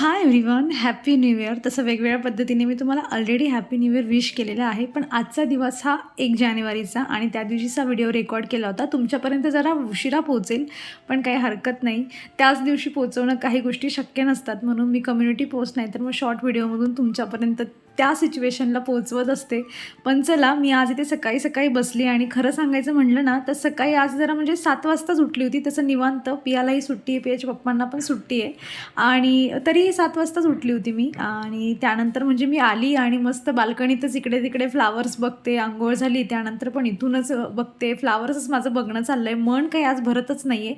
Hi, hi everyone happy new year तसं वेगवेगळ्या पद्धतीने मी तुम्हाला already happy new year wish केलेला आहे पण आजचा दिवस हा एक जानेवारीचा आणि त्या दिवशीचा व्हिडिओ रेकॉर्ड केला होता. तुमच्यापर्यंत जरा उशिरा पोहोचेल पण काही हरकत नाही. त्याच दिवशी पोहोचवणं काही गोष्टी शक्य नसतात म्हणून मी कम्युनिटी पोस्ट नाही तर मग शॉर्ट व्हिडिओमधून तुमच्यापर्यंत त्या सिच्युएशनला पोहोचवत असते. पण चला मी आज इथे सकाळी सकाळी बसली आणि खरं सांगायचं म्हणलं ना तर सकाळी आज जरा म्हणजे सात वाजताच उठली होती. तसं निवांत पियालाही सुट्टी आहे पियाच्या पप्पांना पण सुट्टी आहे. आणि तरीही सात सात वाजताच उठली होती मी. आणि त्यानंतर म्हणजे मी आली आणि मस्त बाल्कनीतच इकडे तिकडे फ्लावर्स बघते आंघोळ झाली. त्यानंतर पण इथूनच बघते. फ्लावर्सच माझं बघणं चाललं आहे मन काही आज भरतच नाही आहे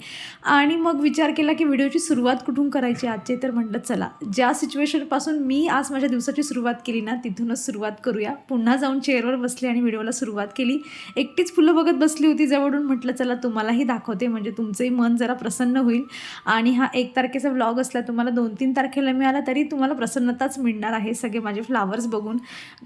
आणि मग विचार केला की व्हिडिओची सुरुवात कुठून करायची आजचे? तर म्हटलं चला ज्या सिच्युएशनपासून मी आज माझ्या दिवसाची सुरुवात केली ना तिथूनच सुरुवात करूया. पुन्हा जाऊन चेअरवर बसली आणि व्हिडिओला सुरुवात केली. एकटीच फुलं बघत बसली होती जवळून. म्हटलं चला तुम्हालाही दाखवते. म्हणजे तुमचंही मन जरा प्रसन्न होईल. आणि हा एक तारखेचा व्लॉग असला तुम्हाला दोन तीन तारखेला मिळाला तरी तुम्हाला प्रसन्नताच मिळणार आहे. सगळे माझे फ्लावर्स बघून.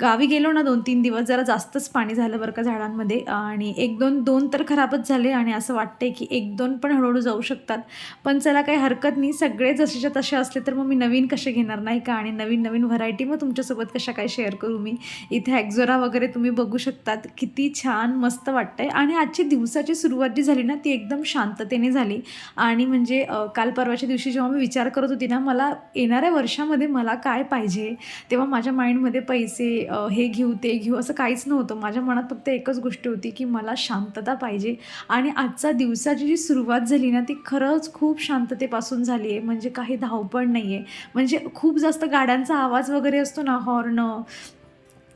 गावी गेलो ना दोन तीन दिवस जरा जास्तच पाणी झालं बरं का झाडांमध्ये. आणि एक दोन दोन तर खराबच झाले आणि असं वाटतंय की एक दोन पण हळूहळू जाऊ शकतात. पण चला काही हरकत नाही. सगळे जसेच्या तसे असले तर मग मी नवीन कसे घेणार नाही का? आणि नवीन नवीन व्हरायटी मग तुमच्यासोबत कशा काय शेअर करू मी? इथे ॲक्झोरा वगैरे तुम्ही बघू शकतात. किती छान मस्त वाटतंय. आणि आजची दिवसाची सुरुवात जी झाली ना ती एकदम शांततेने झाली. आणि म्हणजे काल परवाच्या दिवशी जेव्हा मी विचार करत होती ना मला येणाऱ्या वर्षामध्ये मला काय पाहिजे? तेव्हा माझ्या माइंडमध्ये पैसे हे घेऊ ते घेऊ असं काहीच नव्हतं. माझ्या मनात फक्त एकच गोष्ट होती की मला शांतता पाहिजे. आणि आजचा दिवसाची जी सुरुवात झाली ना ती खरंच खूप शांततेपासून झाली आहे. म्हणजे काही धावपळ नाही आहे म्हणजे खूप जास्त गाड्यांचा आवाज वगैरे असतो ना हॉर्न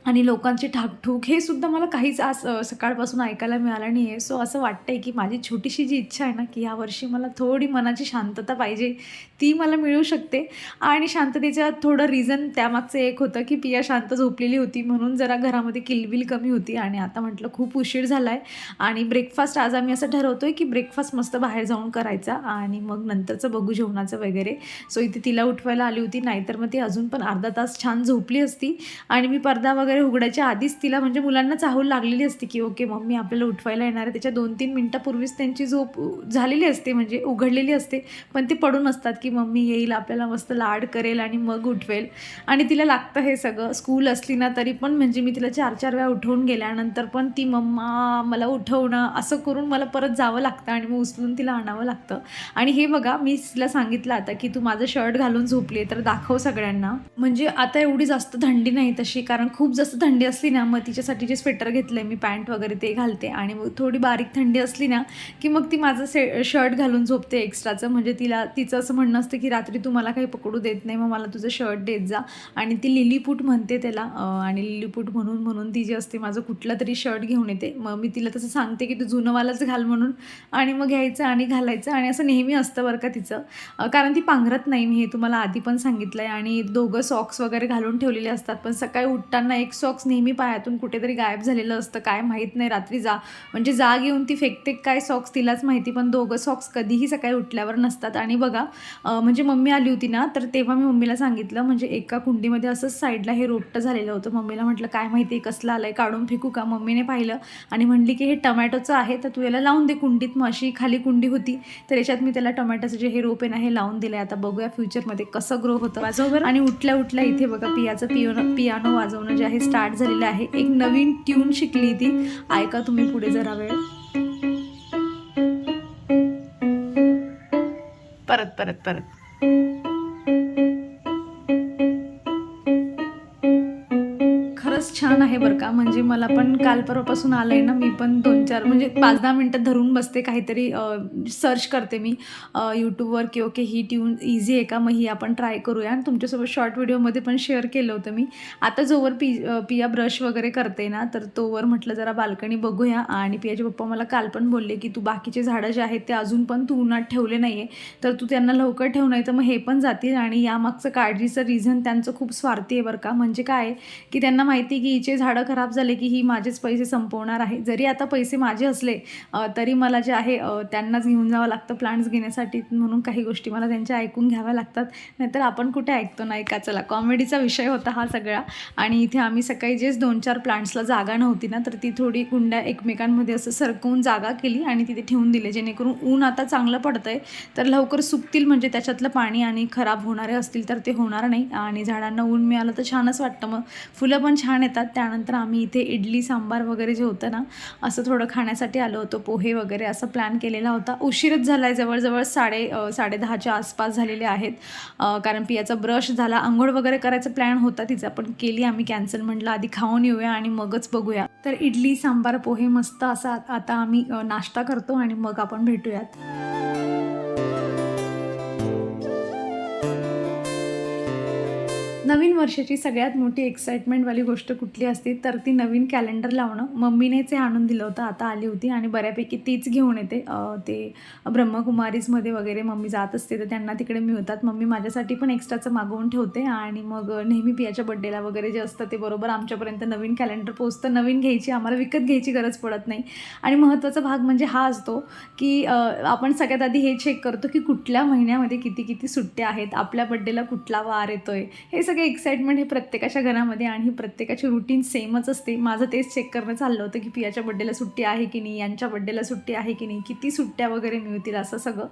आणि लोकांची ठाकठूक हे सुद्धा मला काहीच आज सकाळपासून ऐकायला मिळालं नाही आहे सो असं वाटतं आहे की माझी छोटीशी जी इच्छा आहे ना की यावर्षी मला थोडी मनाची शांतता पाहिजे ती मला मिळू शकते. आणि शांततेचं थोडं रिझन त्यामागचं एक होतं की पिया शांत झोपलेली होती म्हणून जरा घरामध्ये किलबिल कमी होती आणि आता म्हटलं खूप उशीर झाला आहे आणि ब्रेकफास्ट आज आम्ही असं ठरवतो आहे की ब्रेकफास्ट मस्त बाहेर जाऊन करायचा आणि मग नंतरचं बघू जेवणाचं वगैरे. सो इथे तिला उठवायला आली होती नाहीतर मग ती अजून पण अर्धा तास छान झोपली असती. आणि मी पडदा वगैरे उघडायच्या आधीच तिला म्हणजे मुलांना चाहूल लागलेली असते की ओके मम्मी आपल्याला उठवायला येणार आहे. त्याच्या दोन तीन मिनटापूर्वीच त्यांची झोप झालेली असते म्हणजे उघडलेली असते. पण ते पडून असतात की मम्मी येईल आपल्याला मस्त लाड करेल आणि मग उठवेल. आणि तिला लागतं हे सगळं. स्कूल असली ना तरी पण म्हणजे मी तिला चार चार वेळा उठवून गेल्यानंतर पण ती मम्मा मला उठवणं. असं करून मला परत जावं लागतं आणि मग उचलून तिला आणावं लागतं. आणि हे बघा मी तिला सांगितलं आता की तू माझं शर्ट घालून झोपली तर दाखव सगळ्यांना. म्हणजे आता एवढी जास्त थंडी नाही तशी कारण खूप जास्त थंडी असली ना मग तिच्यासाठी जे स्वेटर घेतलं आहे मी पॅन्ट वगैरे ते घालते. आणि मग थोडी बारीक थंडी असली ना की मग ती माझं से शर्ट घालून झोपते एक्स्ट्राचं. म्हणजे तिला तिचं असं म्हणणं असतं की रात्री तू मला काही पकडू देत नाही मग मला तुझं शर्ट देत जा. आणि ती लिलीपूट म्हणते त्याला आणि लिलीपूट म्हणून म्हणून ती जी असते माझं कुठलं तरी शर्ट घेऊन येते. मग मी तिला तसं सांगते की तू जुनंवालाच घाल म्हणून. आणि मग घ्यायचं आणि घालायचं. आणि असं नेहमी असतं बरं का तिचं. कारण ती पांघरत नाही. मी हे तुम्हाला आधी पण सांगितलं आहे आणि दोघं सॉक्स वगैरे घालून ठेवलेले असतात. पण सकाळी उठताना एक सॉक्स नेहमी पायातून कुठेतरी गायब झालेलं असतं काय माहीत नाही रात्री जा. म्हणजे जाग येऊन ती फेकते काय सॉक्स तिलाच माहिती पण दोघं सॉक्स कधीही सकाळी उठल्यावर नसतात. आणि बघा म्हणजे मम्मी आली होती ना तर तेव्हा मी मम्मीला सांगितलं म्हणजे एका कुंडीमध्ये असंच साईडला हे रोपटं झालेलं होतं. मम्मीला म्हटलं काय माहिती कसलं आलं आहे काढून फेकू का? मम्मीने पाहिलं आणि म्हणली की हे टमॅटोचं आहे तर तू याला लावून दे कुंडीत. मग अशी खाली कुंडी होती तर याच्यात मी त्याला टोमॅटोचं जे हे रोप आहे ना हे लावून दिलं आहे आता बघूया फ्युचरमध्ये कसं ग्रो होतं. वाजवबर आणि उठल्या उठल्या इथे बघा पियाचं पियानो पियानो वाजवणं जे आहे स्टार्ट झालेलं आहे. एक नवीन ट्यून शिकली ती. ऐका तुम्ही पुढे जरा वेळ. परत परत परत. खरंच छान आहे बरं का. म्हणजे मला पण काल परवापासून आलं आहे ना मी पण दोन चार म्हणजे पाच दहा मिनटं धरून बसते काहीतरी सर्च करते मी. यूट्यूबवर की ओके ही ट्यून इझी आहे का मग ही आपण ट्राय करूया. आणि तुमच्यासोबत शॉर्ट व्हिडिओमध्ये पण शेअर केलं होतं मी. आता जोवर पी पिया ब्रश वगैरे करते ना तर तोवर म्हटलं जरा बाल्कनी बघूया. आणि पियाचे पप्पा मला काल पण बोलले की तू बाकीचे झाडं जे आहेत ते अजून पण तू उन्हात ठेवले नाही आहे तर तू त्यांना लवकर ठेव नाही तर मग हे पण जातील. आणि यामागचं काळजीचं रिझन त्यांचं खूप स्वार्थी आहे बरं का. म्हणजे काय आहे की त्यांना माहिती माहिती की हिचे झाडं खराब झाले की ही माझेच पैसे संपवणार आहे. जरी आता पैसे माझे असले तरी मला जे आहे त्यांनाच घेऊन जावं लागतं प्लांट्स घेण्यासाठी म्हणून काही गोष्टी मला त्यांच्या ऐकून घ्याव्या लागतात. नाहीतर आपण कुठे ऐकतो नाही का चला. कॉमेडीचा विषय होता हा सगळा. आणि इथे आम्ही सकाळी जेच दोन चार प्लांट्सला जागा नव्हती ना तर ती थोडी कुंड्या एकमेकांमध्ये असं सरकवून जागा केली आणि तिथे ठेवून दिले. जेणेकरून ऊन आता चांगलं पडतं आहे तर लवकर सुकतील म्हणजे त्याच्यातलं पाणी आणि खराब होणारे असतील तर ते होणार नाही. आणि झाडांना ऊन मिळालं तर छानच वाटतं मग. फुलं पण छान येतात. त्यानंतर आम्ही इथे इडली सांबार वगैरे जे होतं ना असं थोडं खाण्यासाठी आलो होतो पोहे वगैरे असं प्लॅन केलेला होता. उशीरच झाला आहे जवळजवळ साडे साडे साडेदहाच्या आसपास झालेले आहेत. कारण पियाचा ब्रश झाला आंघोळ वगैरे करायचा प्लॅन होता तिचा पण केली आम्ही कॅन्सल म्हटलं आधी खाऊन येऊया आणि मगच बघूया. तर इडली सांबार पोहे मस्त असा आता आम्ही नाश्ता करतो आणि मग आपण भेटूयात. नवीन वर्षाची सगळ्यात मोठी एक्साइटमेंटवाली गोष्ट कुठली असते तर ती नवीन कॅलेंडर लावणं. मम्मीनेच हे आणून दिलं होतं आता आली होती आणि बऱ्यापैकी तीच घेऊन येते. ते ब्रह्मकुमारीजमध्ये वगैरे मम्मी जात असते तर त्यांना तिकडे मिळतात. मम्मी माझ्यासाठी पण एक्स्ट्राचं मागवून ठेवते आणि मग नेहमी पियाच्या बड्डेला वगैरे जे असतं ते बरोबर आमच्यापर्यंत नवीन कॅलेंडर पोचतं नवीन घ्यायची आम्हाला विकत घ्यायची गरज पडत नाही. आणि महत्त्वाचा भाग म्हणजे हा असतो की आपण सगळ्यात आधी हे चेक करतो की कुठल्या महिन्यामध्ये किती किती सुट्ट्या आहेत आपल्या बड्डेला कुठला वार येतो आहे हे सगळे एक्साइटमेंट हे प्रत्येकाच्या घरामध्ये आणि प्रत्येकाची रुटीन सेमच असते. माझं तेच चेक करणं चाललं होतं की पियाच्या बड्डेला सुट्टी आहे की नाही यांच्या बड्डेला सुट्टी आहे की नाही किती सुट्ट्या वगैरे मिळतील असं सगळं.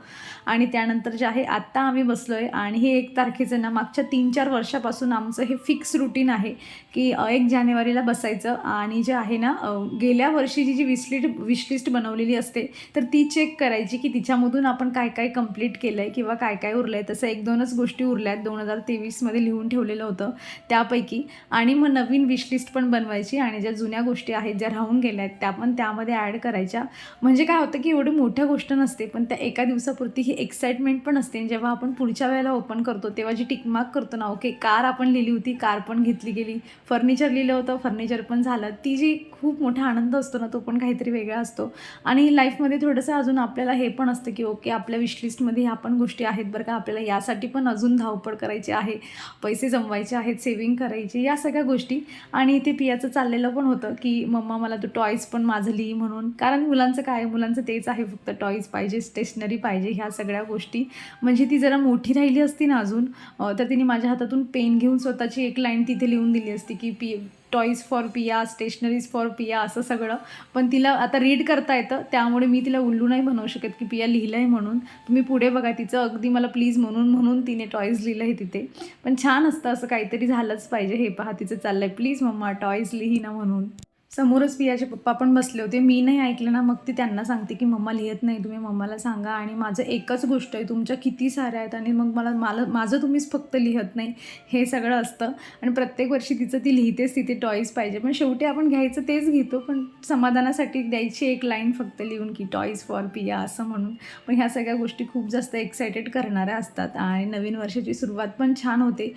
आणि त्यानंतर जे आहे आत्ता आम्ही बसलो आहे आणि हे एक तारखेचं ना मागच्या तीन चार वर्षापासून आमचं हे फिक्स रुटीन आहे की एक जानेवारीला बसायचं आणि जे आहे ना गेल्या वर्षीची जी विशलिस्ट विशलिस्ट बनवलेली असते तर ती चेक करायची की तिच्यामधून आपण काय काय कंप्लीट केलं आहे किंवा काय काय उरलं आहे तसं एक दोनच गोष्टी उरल्या आहेत दोन हजार तेवीसमध्ये लिहून ठेवलेलं होतं त्यापैकी. आणि मग नवीन विशलिस्ट पण बनवायची आणि ज्या जुन्या गोष्टी आहेत ज्या राहून गेल्या आहेत त्या पण त्यामध्ये ॲड करायच्या. म्हणजे काय होतं की एवढी मोठ्या गोष्ट नसते पण त्या एका दिवसापुरती ही एक्साइटमेंट पण असते. जेव्हा आपण पुढच्या वेळेला ओपन करतो तेव्हा जी टिकमार्क करतो ना ओके कार आपण लिहिली होती कार पण घेतली गेली. फर्निचर लिहिलं होतं फर्निचर पण झालं. ती जी खूप मोठा आनंद असतो ना तो पण काहीतरी वेगळा असतो. आणि लाईफमध्ये थोडंसं अजून आपल्याला हे पण असतं की ओके आपल्या विशलिस्टमध्ये ह्या पण गोष्टी आहेत बरं का आपल्याला यासाठी पण अजून धावपळ करायची आहे. पैसे जमवायचे आहेत सेविंग करायची या सगळ्या गोष्टी. आणि ते पियाचं चाललेलं पण होतं की मम्मा मला तो टॉईज पण माझं लिही म्हणून. कारण मुलांचं काय मुलांचं तेच आहे फक्त टॉईज पाहिजे स्टेशनरी पाहिजे ह्या सगळ्या गोष्टी. म्हणजे ती जरा मोठी राहिली असती ना अजून तर तिने माझ्या हातातून पेन घेऊन स्वतःची एक लाईन तिथे लिहून दिली असती की P toys for Piya stationeries for Piya असं सगळं. पण तिला आता रीड करता येतं त्यामुळे मी तिला उल्लू नाही बनवू शकत की पिया लिहिलं आहे म्हणून. तुम्ही पुढे बघा तिचं अगदी मला प्लीज म्हणून म्हणून तिने टॉईज लिहिलं आहे तिथे. पण छान असतं असं काहीतरी झालंच पाहिजे हे पहा तिचं चाललं आहे प्लीज मम्मा टॉईज लिही ना म्हणून. समोरच पियाचे पप्पा पण बसले होते. मी नाही ऐकलं ना मग ती त्यांना सांगते की मम्मा लिहित नाही तुम्ही मम्माला सांगा. आणि माझं एकच गोष्ट आहे तुमच्या किती साऱ्या आहेत आणि मग मला मला माझं तुम्हीच फक्त लिहत नाही. हे सगळं असतं. आणि प्रत्येक वर्षी तिचं ती लिहितेच तिथे टॉईज पाहिजे. पण शेवटी आपण घ्यायचं तेच घेतो पण समाधानासाठी द्यायची एक लाईन फक्त लिहून की टॉईज फॉर पिया असं म्हणून. पण ह्या सगळ्या गोष्टी खूप जास्त एक्सायटेड करणाऱ्या असतात. आणि नवीन वर्षाची सुरुवात पण छान होते.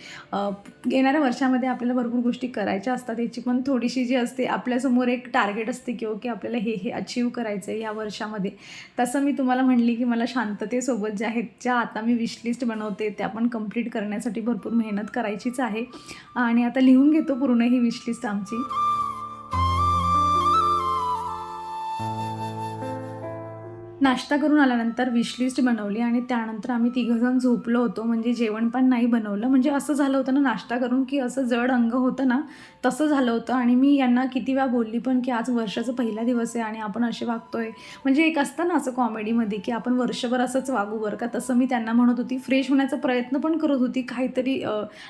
येणाऱ्या वर्षामध्ये आपल्याला भरपूर गोष्टी करायच्या असतात. याची पण थोडीशी जी असते आपल्या आपल्यासमोर एक टार्गेट असते की ओके आपल्याला हे हे अचीव करायचं आहे या वर्षामध्ये. तसं मी तुम्हाला म्हणली की मला शांततेसोबत ज्या आहेत ज्या आता मी विशलिस्ट बनवते त्या पण कंप्लीट करण्यासाठी भरपूर मेहनत करायचीच आहे. आणि आता लिहून घेतो पूर्ण ही विशलिस्ट आमची. नाश्ता करून आल्यानंतर विशलिस्ट बनवली आणि त्यानंतर आम्ही तिघंजण झोपलो होतो. म्हणजे जेवण पण नाही बनवलं. म्हणजे असं झालं होतं ना नाश्ता करून की असं जड अंग होतं ना तसं झालं होतं. आणि मी यांना किती वेळा बोलली पण की आज वर्षाचा पहिला दिवस आहे आणि आपण असे वागतोय. म्हणजे एक असतं ना असं कॉमेडीमध्ये की आपण वर्षभर असंच वागू बरं का? तसं मी त्यांना म्हणत होती. फ्रेश होण्याचा प्रयत्न पण करत होती. काहीतरी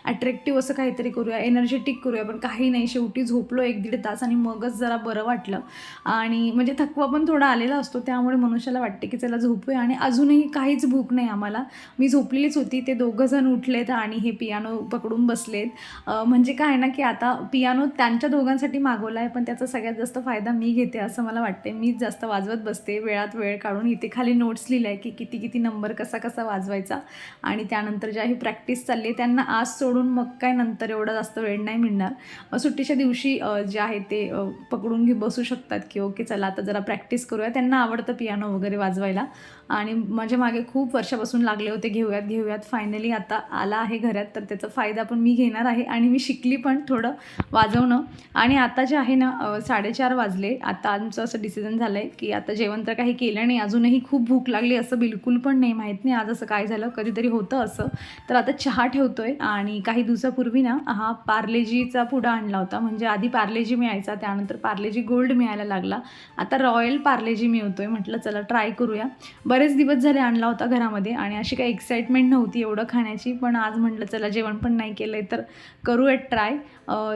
अट्रॅक्टिव्ह असं काहीतरी करूया एनर्जेटिक करूया. पण काही नाही. शेवटी झोपलो एक दीड तास आणि मगच जरा बरं वाटलं. आणि म्हणजे थकवा पण थोडा आलेला असतो. त्यामुळे मनुष्याला वाटते की चला झोपूया आणि अजूनही काहीच भूक नाही आम्हाला. मी झोपलेलीच होती ते दोघं जण उठलेत आणि हे पियानो पकडून बसलेत. म्हणजे काय ना की आता पियानो त्यांच्या दोघांसाठी मागवला आहे पण त्याचा सगळ्यात जास्त फायदा मी घेते असं मला वाटते. मीच जास्त वाजवत बसते वेळात वेळ काढून इथे खाली नोट्स लिहिलं आहे की किती किती नंबर कसा कसा वाजवायचा. आणि त्यानंतर ज्या ही प्रॅक्टिस चालली आहे त्यांना आज सोडून मग काय नंतर एवढा जास्त वेळ नाही मिळणार. सुट्टीच्या दिवशी जे आहे ते पकडून घे बसू शकतात की ओके चला आता जरा प्रॅक्टिस करूया. त्यांना आवडतं पियानो वगैरे. वाजवायला. आणि माझ्या मागे खूप वर्षापासून लागले होते घेऊयात घेऊयात फायनली आता आला आहे घरात तर त्याचा फायदा पण मी घेणार आहे आणि मी शिकली पण थोडं वाजवणं. आणि आता जे आहे ना साडेचार वाजले आता आमचं असं डिसिजन झालं आहे की आता जेवण तर काही केलं नाही अजूनही खूप भूक लागली असं बिलकुल पण नाही माहीत नाही आज असं काय झालं कधीतरी होतं असं. तर आता चहा ठेवतो आहे आणि काही दिवसापूर्वी ना हा पार्लेजीचा पुडा आणला होता म्हणजे आधी पार्लेजी मिळायचा त्यानंतर पार्लेजी गोल्ड मिळायला लागला. आता रॉयल पार्लेजी मिळतो आहे म्हटलं चला ट्राय करूया. बरं बरेच दिवस झाले आणला होता घरामध्ये आणि अशी काही एक्साइटमेंट नव्हती एवढं खाण्याची पण आज म्हटलं चला जेवण पण नाही केलं आहे तर करूयात ट्राय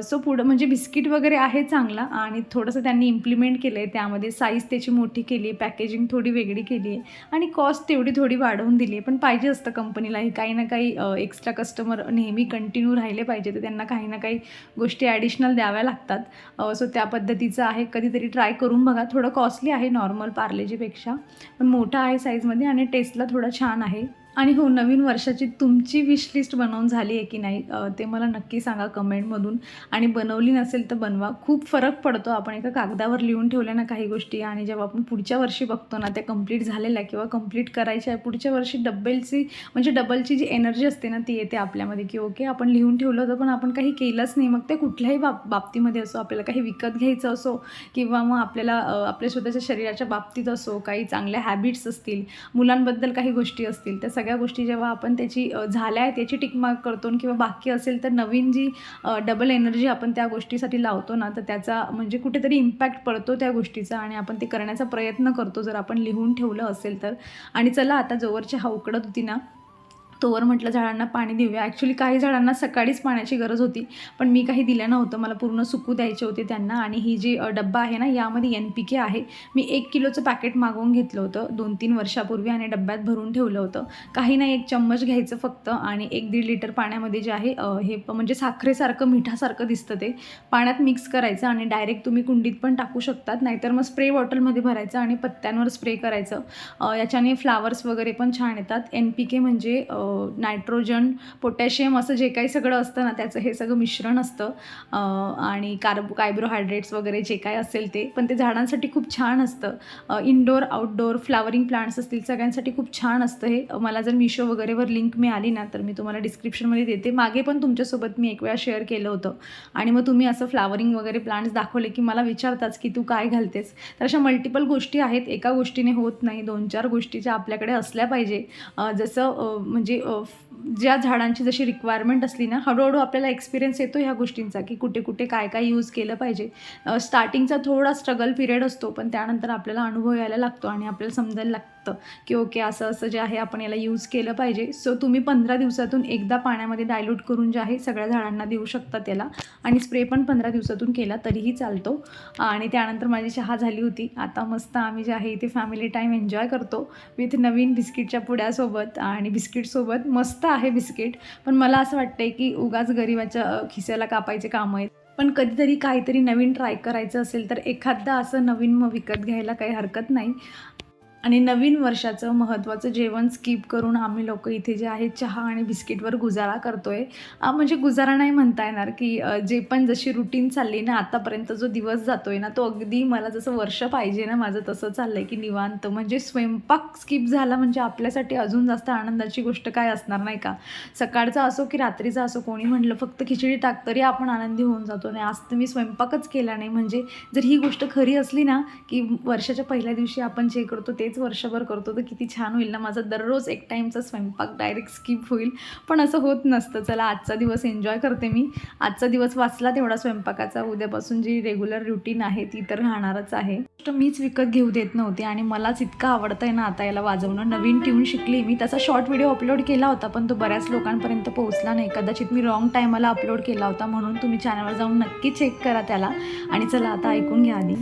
सो पुढं म्हणजे बिस्किट वगैरे आहे चांगला आणि थोडंसं त्यांनी इम्प्लिमेंट केलं आहे त्यामध्ये साईज त्याची मोठी केली आहे पॅकेजिंग थोडी वेगळी केली आहे आणि कॉस्ट तेवढी थोडी वाढवून दिली आहे पण पाहिजे असतं कंपनीला हे काही ना काही एक्स्ट्रा कस्टमर नेहमी कंटिन्यू राहिले पाहिजे. तर त्यांना काही ना काही गोष्टी ॲडिशनल द्याव्या लागतात. सो त्या पद्धतीचं आहे. कधीतरी ट्राय करून बघा. थोडं कॉस्टली आहे नॉर्मल पार्लेजीपेक्षा पण मोठा आहे साईजमध्ये आणि टेस्टला थोडा छान आहे. आणि हो नवीन वर्षाची तुमची विश लिस्ट बनवून झाली आहे की नाही ते मला नक्की सांगा कमेंटमधून. आणि बनवली नसेल तर बनवा. खूप फरक पडतो. आपण एका कागदावर लिहून ठेवल्या ना काही गोष्टी आणि जेव्हा आपण पुढच्या वर्षी बघतो ना त्या कंप्लीट झालेल्या किंवा कंप्लीट करायच्या आहे पुढच्या वर्षी डबलची म्हणजे डबलची जी एनर्जी असते ना ती येते आपल्यामध्ये की ओके आपण लिहून ठेवलं होतं पण आपण काही केलंच नाही. मग ते कुठल्याही बाब बाबतीमध्ये असो आपल्याला काही विकत घ्यायचं असो किंवा मग आपल्याला आपल्या स्वतःच्या शरीराच्या बाबतीत असो काही चांगल्या हॅबिट्स असतील मुलांबद्दल काही गोष्टी असतील त्या सगळ्या सगळ्या गोष्टी जेव्हा आपण त्याची झाल्या आहेत याची टिकमार्क करतो आणि किंवा बाकी असेल तर नवीन जी डबल एनर्जी आपण त्या गोष्टीसाठी लावतो ना तर त्याचा म्हणजे कुठेतरी इम्पॅक्ट पडतो त्या गोष्टीचा आणि आपण ते करण्याचा प्रयत्न करतो जर आपण लिहून ठेवलं असेल तर. आणि चला आता जोवरची हा उकडत होती ना तोवर म्हटलं झाडांना पाणी देऊया. ॲक्च्युली काही झाडांना सकाळीच पाण्याची गरज होती पण मी काही दिलं नव्हतं. मला पूर्ण सुकू द्यायचे होते त्यांना. आणि ही जी डब्बा आहे ना यामध्ये एन पी के आहे. मी एक किलोचं पॅकेट मागवून घेतलं होतं दोन तीन वर्षापूर्वी आणि डब्यात भरून ठेवलं होतं. काही नाही एक चम्मच घ्यायचं फक्त आणि एक दीड लिटर पाण्यामध्ये जे आहे हे म्हणजे साखरेसारखं मिठासारखं दिसतं ते. पाण्यात मिक्स करायचं आणि डायरेक्ट तुम्ही कुंडीत पण टाकू शकतात. नाहीतर मग स्प्रे बॉटलमध्ये भरायचं आणि पत्त्यांवर स्प्रे करायचं. याच्याने फ्लावर्स वगैरे पण छान येतात. एन पी के म्हणजे नायट्रोजन पोटॅशियम असं जे काही सगळं असतं ना त्याचं हे सगळं मिश्रण असतं. आणि कार्ब कार्बोहायड्रेट्स वगैरे जे काय असेल ते. पण ते झाडांसाठी खूप छान असतं. इनडोअर आउटडोअर फ्लावरिंग प्लांट्स असतील सगळ्यांसाठी खूप छान असतं हे. मला जर मिशो वगैरेवर लिंक मिळाली ना तर मी तुम्हाला डिस्क्रिप्शनमध्ये देते. मागे पण तुमच्यासोबत मी एक वेळा शेअर केलं होतं. आणि मग तुम्ही असं फ्लावरिंग वगैरे प्लांट्स दाखवले की मला विचारताच की तू काय घालतेस. तर अशा मल्टिपल गोष्टी आहेत. एका गोष्टीने होत नाही. दोन चार गोष्टी ज्या आपल्याकडे असल्या पाहिजे. जसं म्हणजे अ, ज्या झाडांची जशी रिक्वायरमेंट असली ना हळूहळू आपल्याला एक्सपिरियन्स येतो ह्या गोष्टींचा की कुठे कुठे काय काय यूज केलं पाहिजे. स्टार्टिंगचा थोडा स्ट्रगल पिरियड असतो पण त्यानंतर आपल्याला अनुभव यायला लागतो आणि आपल्याला समजायला लागतं. की ओके असं असं जे आहे आपण याला यूज केलं पाहिजे. सो तुम्ही पंधरा दिवसातून एकदा पाण्यामध्ये डायल्यूट करून जे आहे सगळ्या झाडांना देऊ शकता त्याला. आणि स्प्रे पण पंधरा दिवसातून केला तरीही चालतो. आणि त्यानंतर माझी चहा झाली होती. आता मस्त आम्ही जे आहे इथे फॅमिली टाईम एन्जॉय करतो विथ नवीन बिस्किटच्या पुड्यासोबत. आणि बिस्किटसोबत मस्त आहे बिस्किट. पण मला असं वाटतं की उगाच गरिबाच्या खिस्याला कापायचे कामं आहेत. पण कधीतरी काहीतरी नवीन ट्राय करायचं असेल तर एखादा असं नवीन मग विकत घ्यायला काही हरकत नाही. आणि नवीन वर्षाचं महत्त्वाचं जेवण स्किप करून आम्ही लोक इथे जे आहे चहा आणि बिस्किटवर गुजारा करतो आहे म्हणजे गुजारा नाही म्हणता येणार की जे पण जशी रुटीन चालली ना आतापर्यंत जो दिवस जातो आहे ना तो अगदी मला जसं वर्ष पाहिजे ना माझं तसं चाललं आहे की निवांत. म्हणजे स्वयंपाक स्किप झाला म्हणजे आपल्यासाठी अजून जास्त आनंदाची गोष्ट काय असणार नाही का? सकाळचा असो की रात्रीचा असो कोणी म्हटलं फक्त खिचडी टाक तरी आपण आनंदी होऊन जातो. आणि आज तर मी स्वयंपाकच केला नाही म्हणजे जर ही गोष्ट खरी असली ना की वर्षाच्या पहिल्या दिवशी आपण जे करतो तेच वर्षभर करतो तर किती छान होईल ना? माझा दररोज एक टाईमचा स्वयंपाक डायरेक्ट स्किप होईल. पण असं होत नसतं. चला आजचा दिवस एन्जॉय करते मी. आजचा दिवस वाचला तेवढा स्वयंपाकाचा. उद्यापासून जी रेग्युलर रुटीन आहे ती तर राहणारच आहे. गोष्ट मीच विकत घेऊ देत नव्हती आणि मलाच इतकं आवडतंय ना आता याला वाजवणं. नवीन ट्यून शिकली मी. त्याचा शॉर्ट व्हिडिओ अपलोड केला होता पण तो बऱ्याच लोकांपर्यंत पोहोचला नाही. कदाचित मी रॉंग टायमाला अपलोड केला होता म्हणून तुम्ही चॅनलवर जाऊन नक्की चेक करा त्याला. आणि चला आता ऐकून घ्या आधी.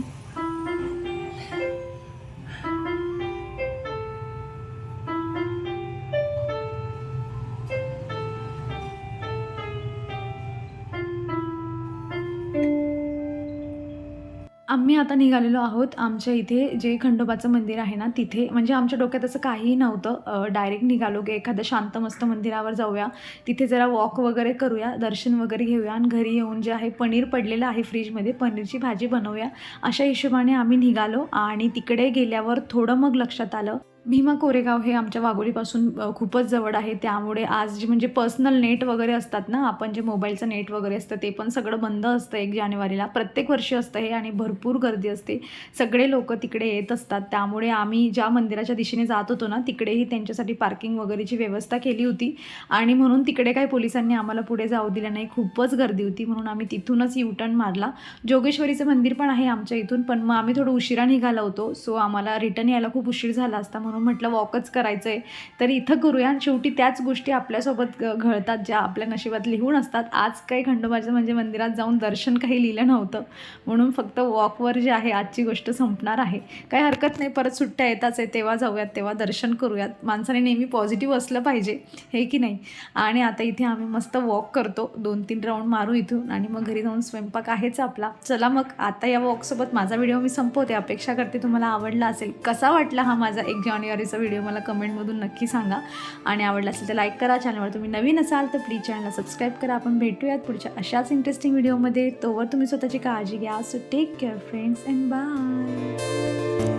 आम्ही आता निघालेलो आहोत. आमच्या इथे जे खंडोबाचं मंदिर आहे ना तिथे. म्हणजे आमच्या डोक्यात असं काहीही नव्हतं. डायरेक्ट निघालो की एखादं शांत मस्त मंदिरावर जाऊया. तिथे जरा वॉक वगैरे करूया दर्शन वगैरे घेऊया आणि घरी येऊन जे आहे पनीर पडलेलं आहे फ्रीजमध्ये पनीरची भाजी बनवूया. अशा हिशोबाने आम्ही निघालो आणि तिकडे गेल्यावर थोडं मग लक्षात आलं. भीमा कोरेगाव हे आमच्या वाघोलीपासून खूपच जवळ आहे. त्यामुळे आज जे म्हणजे पर्सनल नेट वगैरे असतात ना आपण जे मोबाईलचं नेट वगैरे असतं ते पण सगळं बंद असतं एक जानेवारीला. प्रत्येक वर्षी असतं हे आणि भरपूर गर्दी असते. सगळे लोक तिकडे येत असतात. त्यामुळे आम्ही ज्या मंदिराच्या दिशेने जात होतो ना तिकडेही त्यांच्यासाठी पार्किंग वगैरेची व्यवस्था केली होती. आणि म्हणून तिकडे काही पोलिसांनी आम्हाला पुढे जाऊ दिलं नाही. खूपच गर्दी होती. म्हणून आम्ही तिथूनच युटर्न मारला. जोगेश्वरीचं मंदिर पण आहे आमच्या इथून पण मग आम्ही थोडं उशिरा निघालो होतो. सो आम्हाला रिटर्न यायला खूप उशीर झाला असता म्हणून म्हटलं वॉकच करायचं आहे तर इथं करूया. आणि शेवटी त्याच गोष्टी आपल्यासोबत घळतात घडतात ज्या आपल्या नशिबात लिहून असतात. आज काही खंडोबाचं म्हणजे मंदिरात जाऊन दर्शन काही लिहिलं नव्हतं. म्हणून फक्त वॉकवर जे आहे आजची गोष्ट संपणार आहे. काही हरकत नाही. परत सुट्ट्या येताच आहे. तेव्हा जाऊयात. तेव्हा दर्शन करूयात. माणसाने नेहमी पॉझिटिव्ह असलं पाहिजे. हे की नाही? आणि आता इथे आम्ही मस्त वॉक करतो. दोन तीन राऊंड मारू इथून. आणि मग घरी जाऊन स्वयंपाक आहेच आपला. चला मग. आता या वॉकसोबत माझा व्हिडिओ मी संपवते. अपेक्षा करते तुम्हाला आवडला असेल. कसा वाटला हा माझा एक शनिवारीचा व्हिडिओ मला कमेंटमधून नक्की सांगा. आणि आवडला असेल तर लाईक करा. चॅनलवर तुम्ही नवीन असाल तर प्लीज चॅनलला सबस्क्राईब करा. आपण भेटूयात पुढच्या अशाच इंटरेस्टिंग व्हिडिओमध्ये तोवर तुम्ही स्वतःची काळजी घ्या. So take care friends and bye